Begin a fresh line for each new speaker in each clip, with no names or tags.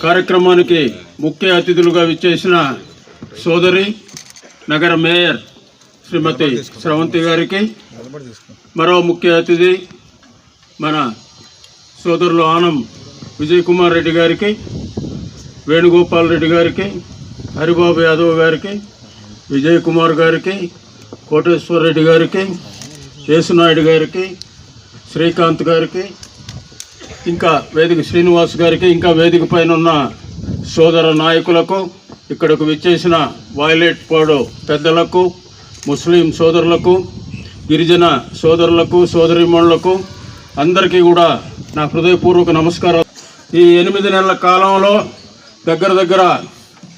కార్యక్రమానికి ముఖ్య అతిథులుగా విచ్చేసిన సోదరి నగర మేయర్ శ్రీమతి స్రవంతి గారికి మరో ముఖ్య అతిథి మన సోదరులు ఆనం విజయ్ కుమార్ రెడ్డి గారికి వేణుగోపాల్ రెడ్డి గారికి హరిబాబు యాదవ్ గారికి విజయ్ కుమార్ గారికి కోటేశ్వర్ రెడ్డి గారికి యేసునాయుడు గారికి శ్రీకాంత్ గారికి ఇంకా వేదిక శ్రీనివాస్ గారికి ఇంకా వేదిక పైన ఉన్న సోదర నాయకులకు ఇక్కడకు విచ్చేసిన వాయిలెట్ పాడు పెద్దలకు ముస్లిం సోదరులకు గిరిజన సోదరులకు సోదరిమణులకు అందరికీ కూడా నా హృదయపూర్వక నమస్కారం ఈ ఎనిమిది నెలల కాలంలో దగ్గర దగ్గర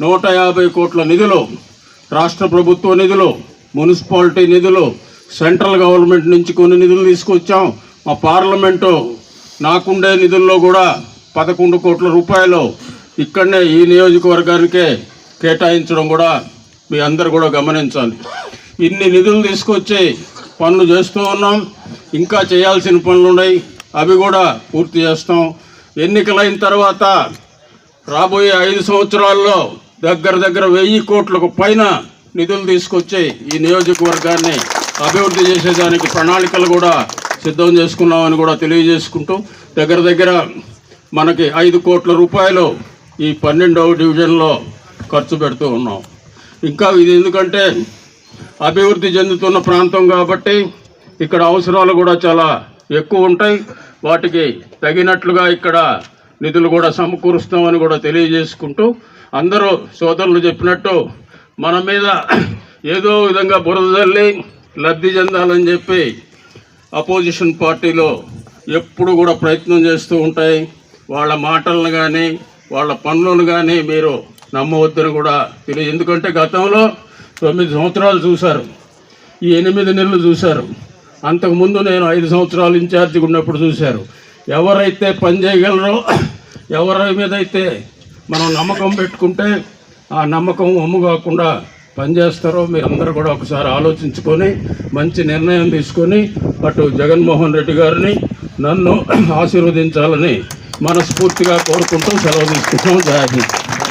నూట యాభై కోట్ల నిధులు రాష్ట్ర ప్రభుత్వ నిధులు మున్సిపాలిటీ నిధులు సెంట్రల్ గవర్నమెంట్ నుంచి కొన్ని నిధులు తీసుకొచ్చాం. మా పార్లమెంటు నాకుండే నిధుల్లో కూడా పదకొండు కోట్ల రూపాయలు ఇక్కడనే ఈ నియోజకవర్గానికే కేటాయించడం కూడా మీ అందరు కూడా గమనించాలి. ఇన్ని నిధులు తీసుకొచ్చి పనులు చేస్తూ ఉన్నాం. ఇంకా చేయాల్సిన పనులు ఉన్నాయి. అవి కూడా పూర్తి చేస్తాం. ఎన్నికలైన తర్వాత రాబోయే ఐదు సంవత్సరాల్లో దగ్గర దగ్గర వెయ్యి కోట్లకు పైన నిధులు తీసుకొచ్చి ఈ నియోజకవర్గాన్ని అభివృద్ధి చేసేదానికి ప్రణాళికలు కూడా సిద్ధం చేసుకున్నామని కూడా తెలియజేసుకుంటూ దగ్గర దగ్గర మనకి ఐదు కోట్ల రూపాయలు ఈ పన్నెండవ డివిజన్లో ఖర్చు పెడుతూ ఉన్నాం. ఇంకా ఇది ఎందుకంటే అభివృద్ధి చెందుతున్న ప్రాంతం కాబట్టి ఇక్కడ అవసరాలు కూడా చాలా ఎక్కువ ఉంటాయి. వాటికి తగినట్లుగా ఇక్కడ నిధులు కూడా సమకూరుస్తామని కూడా తెలియజేసుకుంటూ అందరూ సోదరులు చెప్పినట్టు మన మీద ఏదో విధంగా బురద తల్లి లబ్ధి చెందాలని చెప్పి అపోజిషన్ పార్టీలో ఎప్పుడు కూడా ప్రయత్నం చేస్తూ ఉంటాయి. వాళ్ళ మాటలను కానీ వాళ్ళ పనులను కానీ మీరు నమ్మవద్దని కూడా తెలియదు. ఎందుకంటే గతంలో తొమ్మిది సంవత్సరాలు చూశారు. ఈ ఎనిమిది నెలలు చూశారు. అంతకుముందు నేను ఐదు సంవత్సరాలు ఇన్ఛార్జిగా ఉన్నప్పుడు చూశారు. ఎవరైతే పని చేయగలరో ఎవరి మీద అయితే మనం నమ్మకం పెట్టుకుంటే ఆ నమ్మకం అమ్ము కాకుండా పనిచేస్తారో మీరందరూ కూడా ఒకసారి ఆలోచించుకొని మంచి నిర్ణయం తీసుకొని అటు జగన్మోహన్ రెడ్డి గారిని నన్ను ఆశీర్వదించాలని మనస్ఫూర్తిగా కోరుకుంటూ సెలవు తీసుకుంటాం జాగ్రత్త